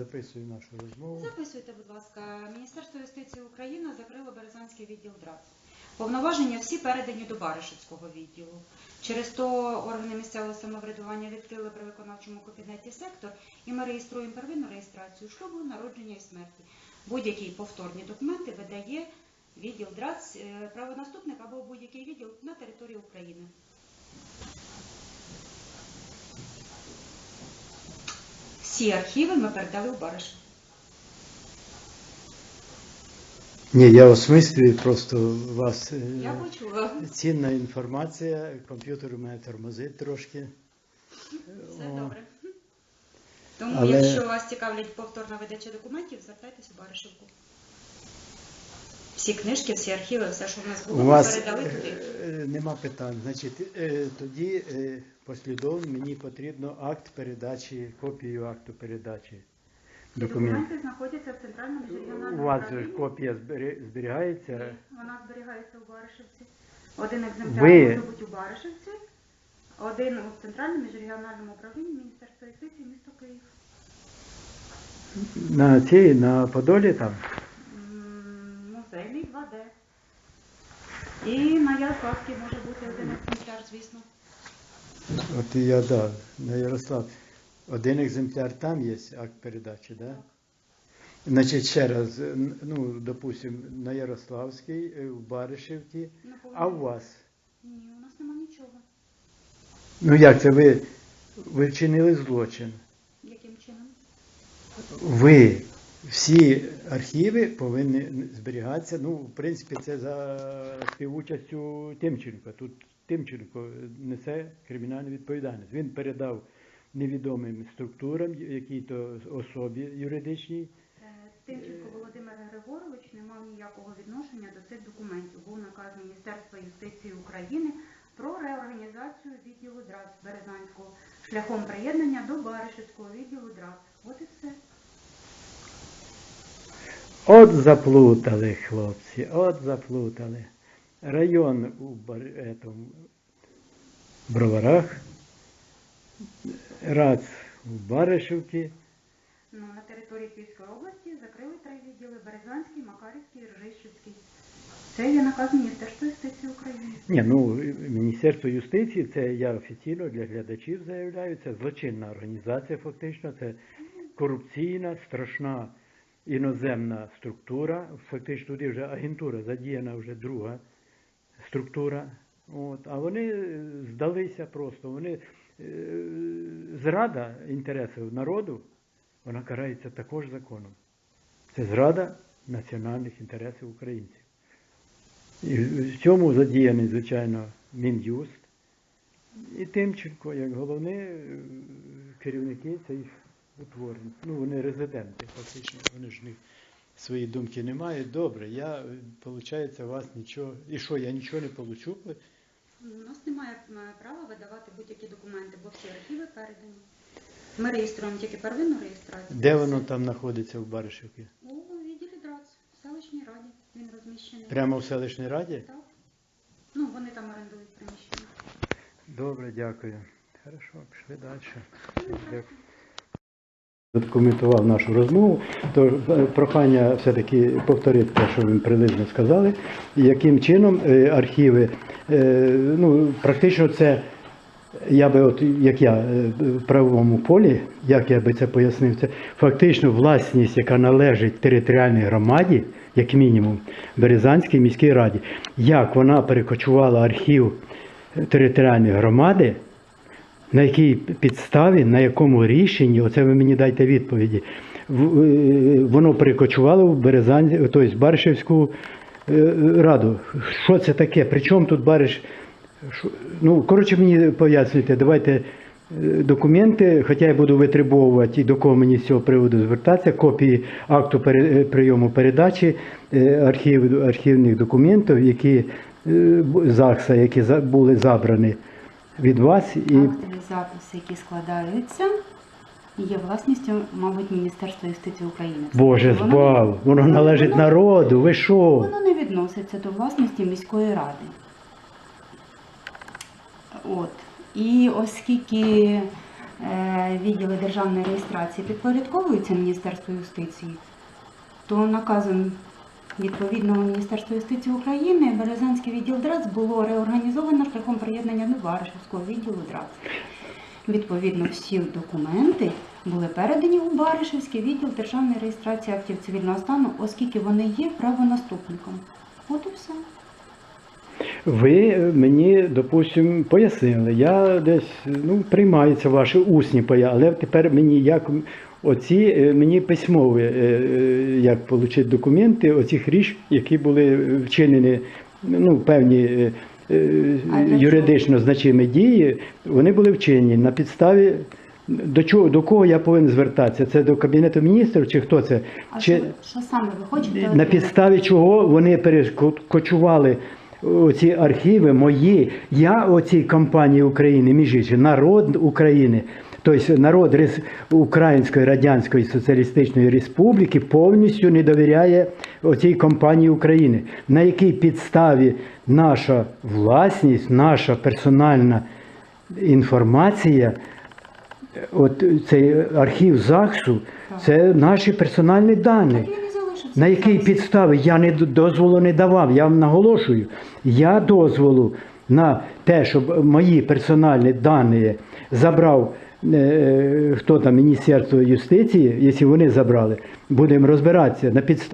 записую нашу розмову. Записуйте, будь ласка, Міністерство юстиції України закрило Березанський відділ ДРАЦ. Повноваження всі передані до Баришівського відділу. Через то органи місцевого самоврядування відкрили при виконавчому кабінеті сектор, і ми реєструємо первинну реєстрацію шлюбу, народження і смерті. Будь-які повторні документи видає відділ ДРАЦ, е, правонаступник або будь-який відділ на території України. Всі архіви ми передали у Бариш. Ні, я осмислюю просто вас. е, Я почула. Цінна інформація, комп'ютер у мене тормозить трошки. Все О, добре. Тому, Але- якщо вас цікавлять повторна видача документів, звертайтесь у Баришівку. Всі книжки, всі архіви, все, що в нас було, У ми вас передали туди. е, нема питань. Значить, е, тоді е, послідовно мені потрібно акт передачі, копію акту передачі документів. документи знаходяться в центральному У вас же управлінні. копія збері- зберігається. Вона зберігається у Баришівці. Один екземпляр Ви- може бути у Баришівці, один у центральному міжрегіональному управлінні Міністерства юстиції місто Київ. На цій, на Подолі там. І на Ярославській може бути один екземпляр, звісно. От і я да, на Ярослав. Один екземпляр там є, акт передачі, да? Значить, ще раз, ну, допустим, на Ярославській, е, в Баришівці, а у вас? Ні, у нас нема нічого. Ну як це ви, ви вчинили злочин? Яким чином? Ви всі архіви повинні зберігатися. Ну, в принципі, це за співучастю Тимченка. Тут Тимченко несе кримінальну відповідальність. Він передав невідомим структурам, якій-то особі юридичній. Е, Тимченко Володимир Григорович не мав ніякого відношення до цих документів. Був наказ Міністерства юстиції України про реорганізацію відділу ДРАЦ Березанського шляхом приєднання до Баришівського відділу ДРАЦ. От і все. От заплутали хлопці, от заплутали. Район у Бар... Броварах, РАЦ у Баришівці. Ну, на території Київської області закрили три відділи Березанський, Макарівський і Ржищівський. Це є наказ Міністерства юстиції України. Ні, ну Міністерство юстиції, це я офіційно для глядачів заявляю, це злочинна організація, фактично, це корупційна, страшна іноземна структура. Фактично туди вже агентура задіяна вже друга структура. От, а вони здалися просто. Вони зрада інтересів народу, вона карається також законом. Це зрада національних інтересів українців. І в цьому задіяний, звичайно, Мін'юст і Тимченко, як головні керівники цих утворень. Ну, вони резиденти, фактично, вони ж не, свої думки не мають. Добре, я, виходить, вас нічого. І що, я нічого не получу? У нас немає права видавати будь-які документи, бо всі архіви передані. Ми реєструємо тільки первинну реєстрацію. Де воно там знаходиться в Баришівці? У відділі ДРАЦ, в селищній раді. Він розміщений. Прямо в селищній раді? Так. Ну, вони там орендують приміщення. Добре, дякую. Хорошо, пішли далі. Дякую. Документував нашу розмову, то е, прохання все-таки повторити те, що ви приблизно сказали, яким чином е, архіви, е, ну, практично це, я би, от, як я в правовому полі, як я би це пояснив, це фактично власність, яка належить територіальній громаді, як мінімум, Березанській міській раді. Як вона перекочувала архів територіальної громади, на якій підставі, на якому рішенні, оце ви мені дайте відповіді, е, воно перекочувало в Березань, тобто Баришевську е, раду. Що це таке? Причому тут Бариш? Ну, коротше, мені пояснюйте, давайте е, документи, хоча я буду витребовувати і до кого мені з цього приводу звертатися, копії акту прийому передачі архів, архівних документів, які ЗАГСа, які були забрані від вас і записи, які складаються, є власністю, мабуть, Міністерства юстиції України. Боже Воно- збав, воно належить воно- народу. Ви що? Воно не відноситься до власності міської ради. От. І оскільки е, відділи державної реєстрації підпорядковуються Міністерству юстиції, то наказом відповідного Міністерства юстиції України Березанський відділ ДРАЦ було реорганізовано шляхом приєднання до Баришівського відділу ДРАЦ. Відповідно, всі документи були передані у Баришівський відділ державної реєстрації актів цивільного стану, оскільки вони є правонаступником. От і все. Ви мені, допустимо, пояснили, я десь ну, приймаються ваші усні пояснення, але тепер мені як оці е, мені письмові, е, е, як отримати документи оцих річ, які були вчинені, ну, певні юридично значимі дії, вони були вчинені на підставі. До чого до кого я повинен звертатися? Це до Кабінету міністрів чи хто це? А чи... що, що саме ви хочете? На підставі чого вони перекочували оці архіви мої. Я оцій компанії України, між іншим, народ України, тобто народ Української Радянської Соціалістичної Республіки повністю не довіряє оцій компанії України. На якій підставі наша власність, наша персональна інформація, от цей архів ЗАГСу, це наші персональні дані. На якій підставі я не дозволу не давав, я вам наголошую. Я дозволу на те, щоб мої персональні дані забрав е, хто там Міністерство юстиції, якщо вони забрали, будемо розбиратися на підставі.